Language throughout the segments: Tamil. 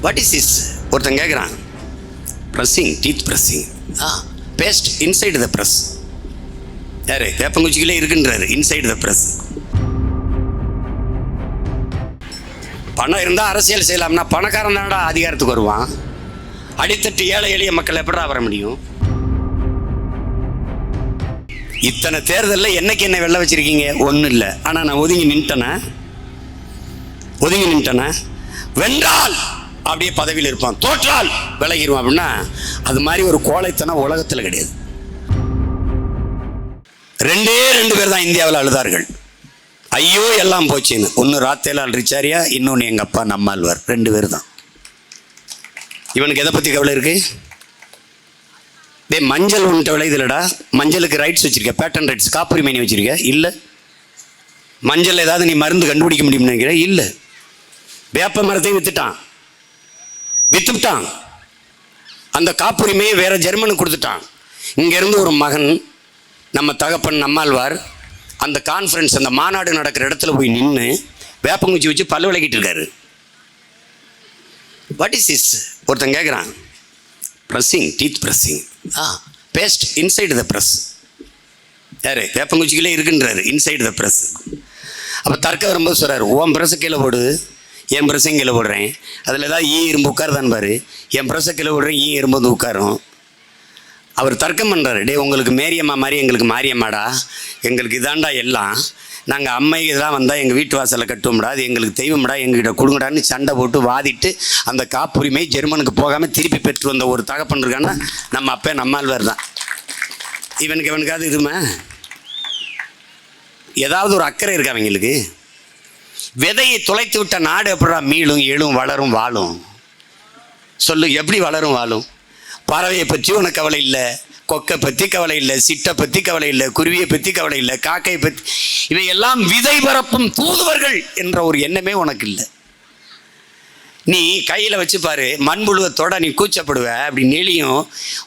வாட் இஸ் இஸ் ஒருத்தன் கேட்குறான் brushing teeth brushing ah paste inside the brush யார்? வேப்பங்குச்சிக்கிலே இருக்குன்றாரு. இன்சைடு த ப்ரெஸ் பணம் இருந்தால் அரசியல் செய்யலாம்னா பணக்காரன் தானடா அதிகாரத்துக்கு வருவான். அடித்தட்டு ஏழை எளிய மக்கள் எப்படா வர முடியும்? இத்தனை தேர்தலில் என்னைக்கு என்ன வெள்ள வச்சிருக்கீங்க? ஒன்றும் இல்லை. ஆனால் நான் ஒதுங்கி நின்ட்டேனே. ஒதுங்கி நின்ட்டேனே. வென்றால் அப்படியே பதவியில் இருப்பான். தோற்றால் விலகிடுவான் அப்படின்னா அது மாதிரி ஒரு கோழைத்தனம் உலகத்தில் கிடையாது. ரெண்டே ரெண்டு பேர் தான் இந்தியாவில் அழுதார்கள். ஐயோ எல்லாம் போச்சுன்னு. ஒன்று ராத்தேலால் ரிச்சாரியா இன்னொன்று எங்கள் அப்பா நம்மாழ்வார். ரெண்டு பேர் தான். இவனுக்கு எதை பற்றி கவலை இருக்கு? டே மஞ்சள் ஒன்றுட்ட விளையுதுலடா மஞ்சளுக்கு ரைட்ஸ் வச்சிருக்க. பேட்டன் ரைட்ஸ் காப்புரிமை நீ வச்சிருக்க. இல்லை. மஞ்சள் ஏதாவது நீ மருந்து கண்டுபிடிக்க முடியும்னு நினைக்கிற? இல்லை. வேப்ப மரத்தையும் வித்துட்டான். வித்துட்டான். அந்த காப்புரிமையை வேறு ஜெர்மனுக்கு கொடுத்துட்டான். இங்கேருந்து ஒரு மகன் நம்ம தகப்பன் நம்மாழ்வார் அந்த கான்ஃபரன்ஸ் அந்த மாநாடு நடக்கிற இடத்துல போய் நின்று வேப்பங்குச்சி வச்சு பல்லு விளக்கிட்டு இருக்காரு. வாட் இஸ் இஸ் ஒருத்தன் கேட்குறான் brushing teeth brushing ah paste inside the brush யார்? வேப்பங்குச்சிக்கிலே இருக்குன்றாரு. இன்சைடு த ப்ரெஸ் அப்போ தர்க்க வரும்போது சொல்கிறார் ஓம் ப்ரெஸ்ஸு கீழே போடுது என் ப்ரெஸ்ஸையும் கீழே விடுறேன் அதில் ஏதாவது ஈ இரும்பு உட்காருதான் பாரு. என் ப்ரெஸ்ஸை கீழே விடுறேன் ஈ இரும்பு வந்து உட்காரும். அவர் தர்க்கம் பண்ணுறாரு டே உங்களுக்கு மேரியம்மா மாதிரி எங்களுக்கு மாரியம்மாடா. எங்களுக்கு இதாண்டா எல்லாம். நாங்கள் அம்மை இதெல்லாம் வந்தால் எங்கள் வீட்டு வாசலில் கட்டுவோம்டா. அது எங்களுக்கு தெய்வம்டா எங்ககிட்ட கொடுங்கடான்னு சண்டை போட்டு வாதிட்டு அந்த காப்புரிமை ஜெர்மனுக்கு போகாமல் திருப்பி பெற்று வந்த ஒரு தகப்பன் இருக்கான்னா நம்ம அப்பே நம்மாழ்வார் தான். இவனுக்கு இவனுக்காவது இதுமா ஏதாவது ஒரு அக்கறை இருக்கா அவங்களுக்கு? விதையை துளைத்து விட்ட நாடு எப்படா மீளும் எழும் வளரும் வாழும்? சொல்லு எப்படி வளரும் வாழும்? பறவையை பற்றி உனக்கு கவலை இல்லை. கொக்கை பற்றி கவலை இல்லை. சிட்டை பற்றி கவலை இல்லை. குருவியை பற்றி கவலை இல்லை. காக்கையை பற்றி இவையெல்லாம் விதை பரப்பும் தூதுவர்கள் என்ற ஒரு எண்ணமே உனக்கு இல்லை. நீ கையில் வச்சு பாரு மண்புழுவத்தோட நீ கூச்சப்படுவ அப்படி நெளியும்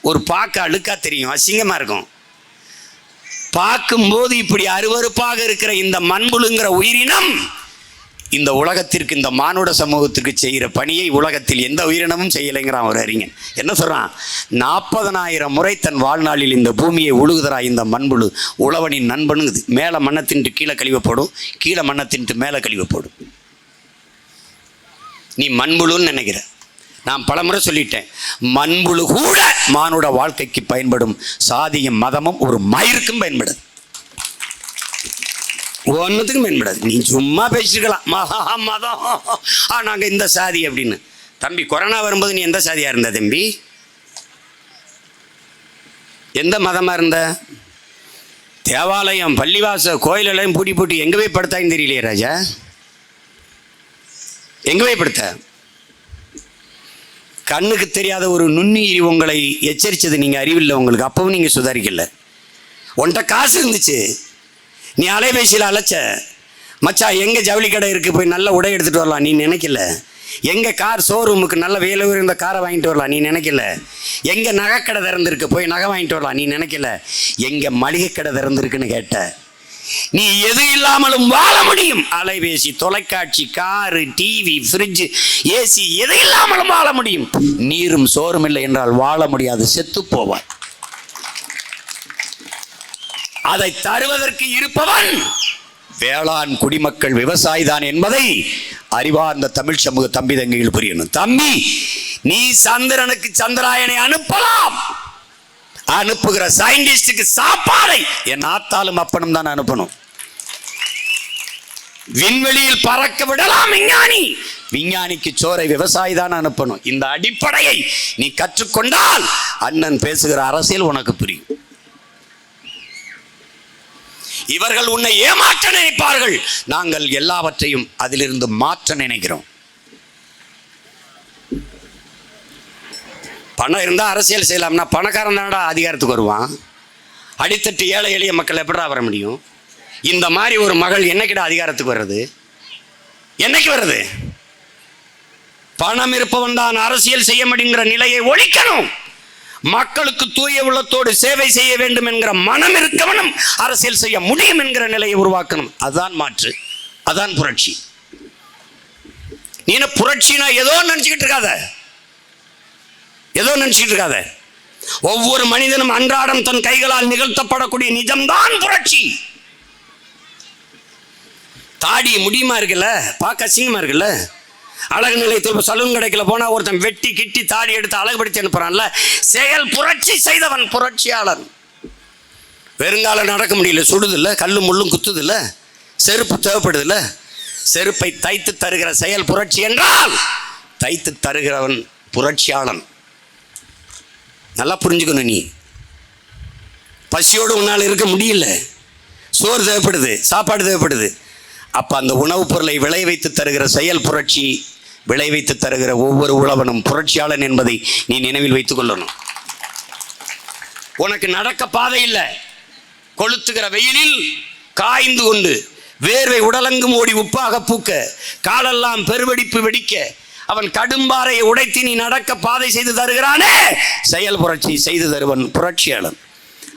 ஒரு பார்க்க அழுக்கா தெரியும். அசிங்கமாக இருக்கும். பார்க்கும்போது இப்படி அருவருப்பாக இருக்கிற இந்த மண்புழுங்கிற உயிரினம் இந்த உலகத்திற்கு இந்த மானுட சமூகத்திற்கு செய்கிற பணியை உலகத்தில் எந்த உயிரினமும் செய்யலைங்கிறான் ஒரு அறிஞன். என்ன சொல்கிறான் நாற்பதனாயிரம் முறை தன் வாழ்நாளில் இந்த பூமியை உழுகுதரா இந்த மண்புழு. உழவனின் நண்பனுங்குது மேலே மண்ணத்தின்ட்டு கீழே கழிவப்படும் கீழே மண்ணை மேலே கழிவப்படும் நீ மண்புழுன்னு நினைக்கிற. நான் பலமுறை சொல்லிட்டேன். மண்புழு கூட மானுட வாழ்க்கைக்கு பயன்படும். சாதியும் மதமும் ஒரு மயிருக்கும் பயன்படுது. ஒன்றுத்துக்கும் மேம்படாது நீ சும்மா பேசிருக்கலாம் மகா மதம். ஆ நாங்கள் இந்த சாதி அப்படின்னு. தம்பி கொரோனா வரும்போது நீ எந்த சாதியாக இருந்த தம்பி? எந்த மதமாக இருந்த? தேவாலயம் பள்ளிவாச கோயிலெல்லாம் பூட்டி பூட்டி எங்கே போய் படுத்தான்னு தெரியலையே ராஜா? எங்கே போய் படுத்த? கண்ணுக்கு தெரியாத ஒரு நுண்ணுயிரி உங்களை எச்சரித்தது நீங்கள் அறிவில்லை உங்களுக்கு. அப்பவும் நீங்கள் சுதாரிக்கல. உன்கிட்ட காசு இருந்துச்சு. நீ அலைபேசியில் அழைச்ச மச்சா எங்கே ஜவுளி கடை இருக்குது போய் நல்ல உடை எடுத்துகிட்டு வரலாம். நீ நினைக்கல. எங்கே கார் ஷோரூமுக்கு நல்ல வேலை இருந்த காரை வாங்கிட்டு வரலாம்? நீ நினைக்கல. எங்கே நகைக்கடை திறந்துருக்கு? போய் நகை வாங்கிட்டு வரலாம். நீ நினைக்கல. எங்கே மளிகை கடை திறந்துருக்குன்னு கேட்ட. நீ எது இல்லாமலும் வாழ முடியும். அலைபேசி தொலைக்காட்சி காரு டிவி ஃப்ரிட்ஜு ஏசி எது இல்லாமலும் வாழ முடியும். நீரும் சோறும் இல்லை என்றால் வாழ முடியாது. செத்து போவார் அதை தருவதற்கு இருப்பவன் வேளாண் குடிமக்கள் விவசாயி தான் என்பதை அறிவார்ந்த தமிழ் சமூக தம்பி தங்கையில் புரியணும். தம்பி நீ சந்திரனுக்கு சந்திராயனை அனுப்பலாம். அனுப்புகிற சயின்டிஸ்டுக்கு சாப்பாடை என் ஆத்தாலும் அப்பனும் தான் அனுப்பணும். விண்வெளியில் பறக்க விடலாம் விஞ்ஞானி. விஞ்ஞானிக்கு சோரை விவசாயி தான் அனுப்பணும். இந்த அடிப்படையை நீ கற்றுக்கொண்டால் அண்ணன் பேசுகிற அரசியல் உனக்கு புரியும். இவர்கள் உன்னை ஏமாற்ற நினைப்பார்கள். நாங்கள் எல்லாவற்றையும் அதிலிருந்து மாற்ற நினைக்கிறோம். பணம் இருந்தால் அரசியல் செய்யலாம்னா பணக்காரன் தானடா அதிகாரத்துக்கு வருவான். அடித்தட்டு ஏழை எளிய மக்கள் எப்படா வர முடியும்? இந்த மாதிரி ஒரு மகள் என்னைக்கிட அதிகாரத்துக்கு வர்றது? என்னைக்கு வருது பணம் இருப்பவன் தான் அரசியல் செய்ய முடியுங்கிற நிலையை ஒழிக்கணும். மக்களுக்கு தூய உள்ளத்தோடு சேவை செய்ய வேண்டும் என்கிற மனம் இருக்கவனும் அரசியல் செய்ய முடியும் என்கிற நிலையை உருவாக்கணும். அதுதான் மாற்று. அதான் புரட்சி. நீ புரட்சினா ஏதோ நினச்சிக்கிட்டு இருக்காத. ஏதோ நினச்சிக்கிட்டு இருக்காத. ஒவ்வொரு மனிதனும் அன்றாடம் தன் கைகளால் நிகழ்த்தப்படக்கூடிய நிஜம்தான் புரட்சி. தாடி முடியுமா இருக்குல்ல? பார்க்க அசிங்கமா இருக்குல்ல? அழகு நிலையத்தில் இப்போ சலூன் கடைக்கில் போனால் ஒருத்தன் வெட்டி கிட்டி தாடி எடுத்து அழகுபடுத்தி அனுப்புறான்ல. செயல் புரட்சி செய்தவன் புரட்சியாளன். வெறுங்கால நடக்க முடியல சுடுதில்ல கல்லு முள்ளும் குத்துதில்ல செருப்பு தேவைப்படுதில்ல. செருப்பை தைத்து தருகிற செயல் புரட்சி என்றால் தைத்து தருகிறவன் புரட்சியாளன். நல்லா புரிஞ்சுக்கணும் நீ. பசியோடு உன்னால் இருக்க முடியல. சோறு தேவைப்படுது சாப்பாடு தேவைப்படுது. அப்போ அந்த உணவுப் பொருளை விளைவித்து தருகிற செயல் புரட்சி விளைவித்து தருகிற ஒவ்வொரு உழவனும் புரட்சியாளன் என்பதை நீ நினைவில் வைத்துக் கொள்ளணும். உனக்கு நடக்க பாதை இல்லை. கொளுத்துகிற வெயிலில் காய்ந்து கொண்டு வேர்வை உடலங்கும் ஓடி உப்பாக பூக்க காலெல்லாம் பெருவெடிப்பு வெடிக்க அவன் கடும்பாறையை உடைத்து நீ நடக்க பாதை செய்து தருகிறானே! செயல் புரட்சி செய்து தருவன் புரட்சியாளன்.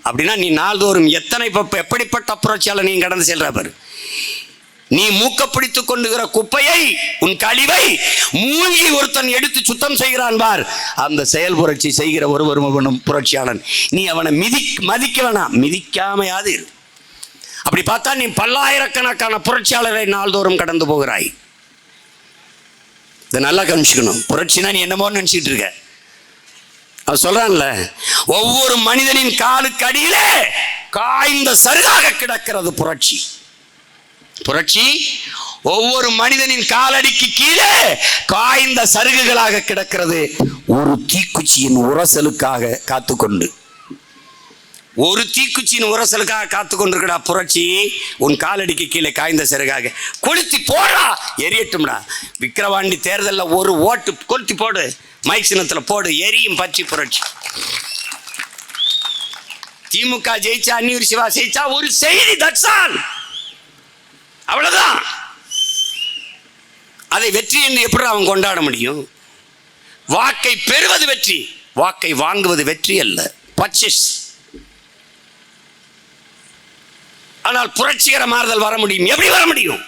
அப்படின்னா நீ நாள்தோறும் எத்தனை எப்படிப்பட்ட புரட்சியாளன் நீ கடந்து செல்ற பாரு. நீ மூக்க பிடித்துக் கொண்டுகிற குப்பையை உன் கழிவை மூழ்கி ஒருத்தன் எடுத்து சுத்தம் செய்கிறான் பார். அந்த செயல் புரட்சி செய்கிற ஒருவர் புரட்சியாளன். நீ அவனை மிதி மதிக்க வேணாம். மிதிக்காமையாது அப்படி பார்த்தா நீ பல்லாயிரக்கணக்கான புரட்சியாளரை நாள்தோறும் கடந்து போகிறாய். இதை நல்லா கவனிச்சுக்கணும். புரட்சினா நீ என்னமோ நினைச்சிட்டு இருக்க. அவன் சொல்றான்ல ஒவ்வொரு மனிதனின் காலுக்கு அடியிலே காய்ந்த சருகாக கிடக்கிறது புரட்சி. புரட்சி ஒவ்வொரு மனிதனின் காலடிக்கு கீழே காய்ந்த சருகுகளாக கிடக்கிறது. ஒரு தீக்குச்சியின் உரசலுக்காக காத்துக்கொண்டு. ஒரு தீக்குச்சியின் உரசலுக்காக காத்து கொண்டிருக்கடா புரட்சி. உன் காலடிக்கு கீழே காய்ந்த சருகாக. கொளுத்தி போடா எரியட்டும்டா. விக்கிரவாண்டி தேர்தலில் ஒரு ஓட்டு கொளுத்தி போடு. மைக் சின்னத்தில் போடு எரியும் பச்சை புரட்சி. திமுக ஜெயிச்சா அந்நியூர் சிவா ஜெயிச்சா ஒரு செய்தி தட்சான் அவ்வளவுதான். அதை வெற்றி என்று எப்படி அவன் கொண்டாட முடியும்? வாக்கை பெறுவது வெற்றி வாக்கை வாங்குவது வெற்றி அல்ல. பர்ச்சேஸ் ஆனால் புரட்சிகர மாறுதல் வர முடியும். எப்படி வர முடியும்?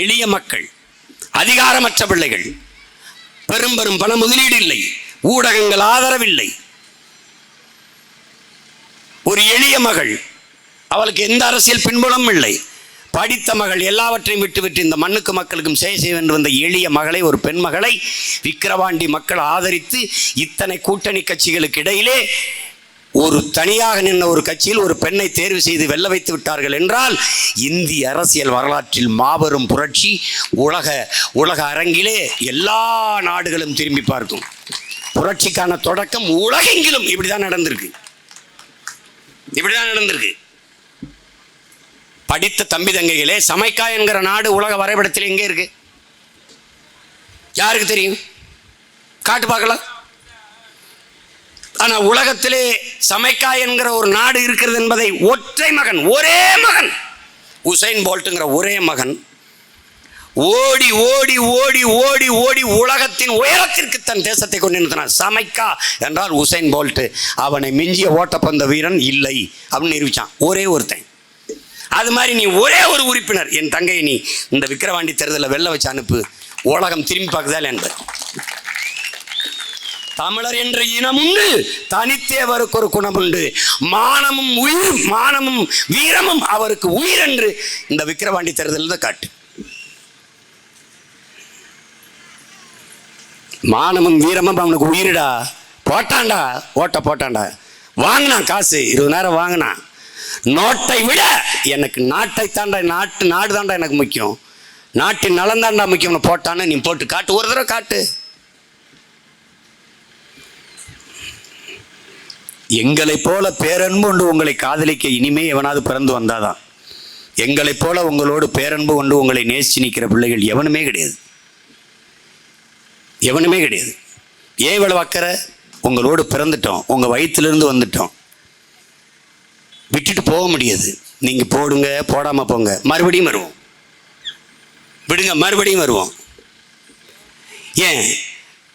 எளிய மக்கள் அதிகாரமற்ற பிள்ளைகள் பெரும் பெரும் பண முதலீடு இல்லை ஊடகங்கள் ஆதரவில்லை. ஒரு எளிய மகள் அவளுக்கு எந்த அரசியல் பின்புலமும் இல்லை. படித்த மகள் எல்லாவற்றையும் விட்டுவிட்டு இந்த மண்ணுக்கு மக்களுக்கும் சேவை செய்ய வேண்டும் வந்த எளிய மகளை ஒரு பெண் மகளை விக்கிரவாண்டி மக்கள் ஆதரித்து இத்தனை கூட்டணி கட்சிகளுக்கு இடையிலே ஒரு தனியாக நின்ற ஒரு கட்சியில் ஒரு பெண்ணை தேர்வு செய்து வெல்ல வைத்து விட்டார்கள் என்றால் இந்திய அரசியல் வரலாற்றில் மாபெரும் புரட்சி உலக உலக அரங்கிலே எல்லா நாடுகளும் திரும்பி பார்க்கும். புரட்சிக்கான தொடக்கம் உலகெங்கிலும் இப்படிதான் நடந்திருக்கு. இப்படிதான் நடந்திருக்கு. படித்த தம்பி தங்கைகளே சமைக்கா என்கிற நாடு உலக வரைபடத்தில் எங்கே இருக்கு? யாருக்கு தெரியும்? காட்டு பார்க்கலாம். ஆனால் உலகத்திலே சமைக்கா என்கிற ஒரு நாடு இருக்கிறது என்பதை ஒற்றை மகன் ஒரே மகன் உசைன் போல்ட்டுங்கிற ஒரே மகன் ஓடி ஓடி ஓடி ஓடி ஓடி உலகத்தின் உயரத்திற்கு தன் தேசத்தை கொண்டு நிறுத்தினான். சமைக்கா என்றால் உசைன் போல்ட்டு. அவனை மிஞ்சிய ஓட்டப்பந்த வீரன் இல்லை அப்படின்னு நிரூபித்தான் ஒரே ஒருத்தன். அது மாதிரி நீ ஒரே ஒரு உறுப்பினர். என் தங்கையை நீ இந்த விக்கிரவாண்டி தேர்தலில் வெளில வச்சு அனுப்பு. உலகம் திரும்பி பார்க்குதா என்பது. தமிழர் என்ற இனம் உண்டு. தனித்தேவருக்கு ஒரு குணம் உண்டு. மானமும் உயிர் மானமும் வீரமும் அவருக்கு உயிர் என்று இந்த விக்கிரவாண்டி தேர்தலில் தான் காட்டு. மானமும் வீரமும் அவனுக்கு உயிரிடா. போட்டான்டா. ஓட்ட போட்டான்டா. வாங்கினான் காசு. இருபதாயிரம் வாங்கினான். நோட்டை விட எனக்கு நாட்டை தாண்டா நாட்டு நாடு தாண்டா எனக்கு முக்கியம். நாட்டின் நலன் தாண்டா முக்கியம்னு போட்டான்னு நீ போட்டு காட்டு. ஒரு தடவை காட்டு. எங்களைப் போல பேரன்பு கொண்டு உங்களை காதலிக்க இனிமே எவனாவது பிறந்து வந்தாதான். எங்களைப் போல உங்களோடு பேரன்பு கொண்டு உங்களை நேசிச்சு நிற்கிற பிள்ளைகள் எவனுமே கிடையாது. எவனுமே கிடையாது. ஏன் இவ்வளவு அக்கறை? உங்களோடு பிறந்துட்டோம். உங்கள் வயிற்றிலிருந்து வந்துட்டோம். விட்டுட்டு போக முடியாது. நீங்கள் போடுங்க போடாமல் போங்க. மறுபடியும் வருவோம். விடுங்க மறுபடியும் வருவோம். ஏன்?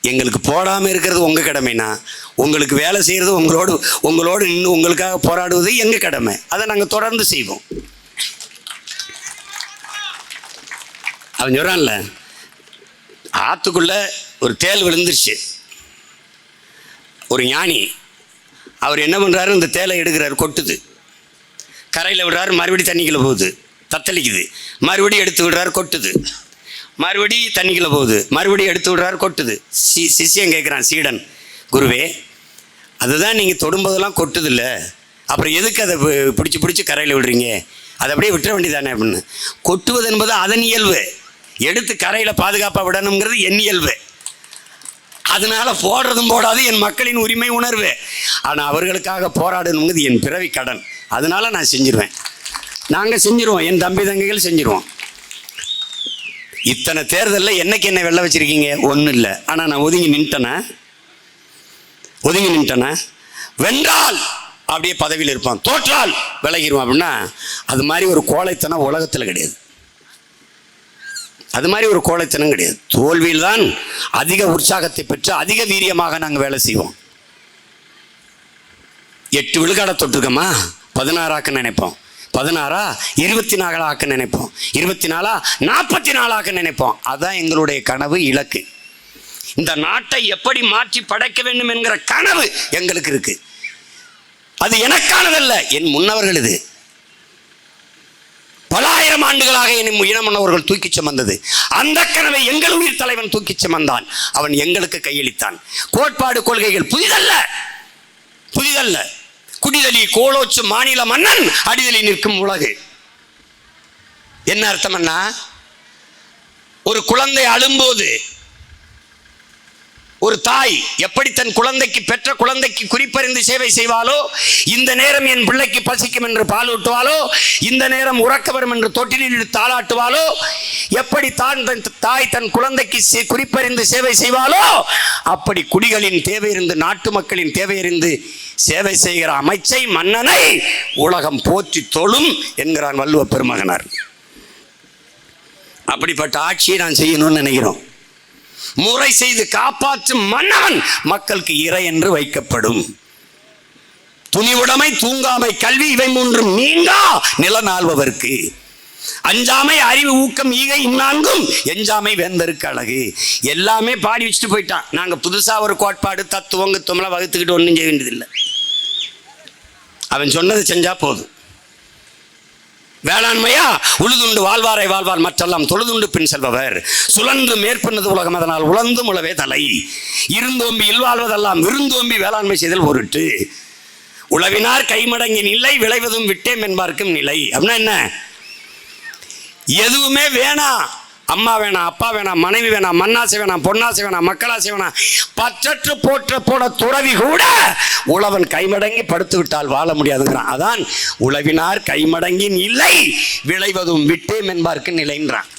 எங்களுக்கு போடாமல் இருக்கிறது உங்கள் கடமைனா உங்களுக்கு வேலை செய்கிறது உங்களோடு உங்களோடு நின்று உங்களுக்காக போராடுவது எங்கள் கடமை? அதை நாங்கள் தொடர்ந்து செய்வோம். அவன் சொல்கிறான்ல ஆற்றுக்குள்ள ஒரு தேல் விழுந்துருச்சு. ஒரு ஞானி அவர் என்ன பண்ணுறாரு இந்த தேலை எடுக்கிறார் கொட்டுது. கரையில் விடுறாரு மறுபடி தண்ணிக்குள்ளே போகுது. தத்தளிக்குது. மறுபடியும் எடுத்து விடுறாரு கொட்டுது. மறுபடி தண்ணிக்குள்ளே போகுது. மறுபடியும் எடுத்து விடுறாரு கொட்டுது. சி சிஷ்யன் கேட்குறான் சீடன் குருவே அதுதான் நீங்கள் தொடும்போதெல்லாம் கொட்டுதில்ல. அப்புறம் எதுக்கு அதை பிடிச்சி பிடிச்சி கரையில் விடுறீங்க? அதை அப்படியே விட்டுற வேண்டியதானே அப்படின்னு. கொட்டுவது என்பது அதன் இயல்பு. எடுத்து கரையில் பாதுகாப்பாக விடணுங்கிறது என் இயல்பு. அதனால போடுறதும் போடாது என் மக்களின் உரிமை உணர்வு. ஆனால் அவர்களுக்காக போராடணுங்கிறது என் பிறவி கடன். அதனால நான் செஞ்சிருவேன். நாங்கள் செஞ்சிருவோம். என் தம்பி தங்கைகள் செஞ்சிருவோம். இத்தனை தேர்தலில் என்னைக்கு என்ன வெள்ள வச்சிருக்கீங்க? ஒன்றும் இல்லை. ஆனால் நான் ஒதுங்கி நின்ட்டேனே. ஒதுங்கி நின்ட்டேனே. வென்றால் அப்படியே பதவியில் இருப்பான். தோற்றால் விலகிடுவான் அப்படின்னா அது மாதிரி ஒரு கோழைத்தனம் உலகத்தில் கிடையாது. அது மாதிரி ஒரு கோழைத்தனம் கிடையாது. தோல்வியில் தான் அதிக உற்சாகத்தை பெற்று அதிக வீரியமாக நாங்கள் வேலை செய்வோம். எட்டு விழுக்காட தொட்டிருக்கோமா? பதினாறாக்க நினைப்போம். பதினாறா? இருபத்தி நாலாக்க நினைப்போம். இருபத்தி நாலா நாற்பத்தி நாலாக்க நினைப்போம். அதான் எங்களுடைய கனவு இலக்கு. இந்த நாட்டை எப்படி மாற்றி படைக்க வேண்டும் என்கிற கனவு எங்களுக்கு இருக்கு. அது எனக்கானதல்ல என் முன்னவர்கள் இது. பலாயிரம் ஆண்டுகளாக என் இனமன்னவர்கள் தூக்கிச் சுமந்தது. அந்த கனவை எங்கள் உயிர் தலைவன் தூக்கிச் சுமந்தான். அவன் எங்களுக்கு கையளித்தான். கோட்பாடு கொள்கைகள் புதிதல்ல. புதிதல்ல. குடிதலி கோலோச்சு மாநில மன்னன் அடிதலி நிற்கும் உலகு. என்ன அர்த்தம்னா ஒரு குழந்தை அழும்போது ஒரு தாய் எப்படி தன் குழந்தைக்கு பெற்ற குழந்தைக்கு குறிப்பறிந்து சேவை செய்வாளோ இந்த நேரம் என் பிள்ளைக்கு பசிக்கும் என்று பால் ஊட்டுவாளோ இந்த நேரம் உறக்க வரும் என்று தொட்டிலில் தாளாட்டுவாளோ எப்படி தான் தன் தாய் தன் குழந்தைக்கு குறிப்பறிந்து சேவை செய்வாளோ அப்படி குடிகளின் தேவையிருந்து நாட்டு மக்களின் தேவையிருந்து சேவை செய்கிற அமைச்சை மன்னனை உலகம் போற்றி தொழும் என்கிறான் வள்ளுவ பெருமகனார். அப்படிப்பட்ட ஆட்சியை நான் செய்யணும்னு நினைக்கிறோம். முறை செய்து காப்பாற்றும் மன்னவன் மக்களுக்கு இறை என்று வைக்கப்படும். துணிவுடைமை தூங்காமை கல்வி இவை மூன்றும் நீங்கா நிலநாள்பவருக்கு அஞ்சாமை அறிவு ஊக்கம் ஈகை இந்நான்கும் எஞ்சாமை வேந்தருக்கு அழகு. எல்லாமே பாடி வச்சுட்டு போயிட்டான். நாங்க புதுசா ஒரு கோட்பாடு தத்துவங்க தும்மலாம் வகுத்துக்கிட்டு ஒன்றும் செய்ய வேண்டியதில்லை. அவன் சொன்னதை செஞ்சா போதும். வேளாண்மையா? உழுதுண்டு வாழ்வாரை வாழ்வார் மற்றெல்லாம் தொழுதுண்டு பின் செல்பவர். சுழன்று மேற்பண்ணது உலகம் அதனால் உழந்து உழவே தலை. இருந்தோம்பி இல்வாழ்வதெல்லாம் விருந்தோம்பி வேளாண்மை செய்தல் பொருட்டு. உழவினார் கைமடங்கின் இல்லை விளைவதும் விட்டேம் என்பார்க்கும் நிலை. அப்படின்னா என்ன? எதுவுமே வேணாம். அம்மா வேணாம் அப்பா வேணாம் மனைவி வேணாம் மண்ணாசை வேணாம் பொன்னாசை வேணாம் மக்களாசை வேணாம். பற்றற்று போற்ற போன துறவி கூட உழவன் கைமடங்கி படுத்து விட்டால் வாழ முடியாதுங்கிறான். அதான் உழவினார் கைமடங்கின் இல்லை விளைவதும் விட்டேம் என்பார்க்கு நிலைன்றான்.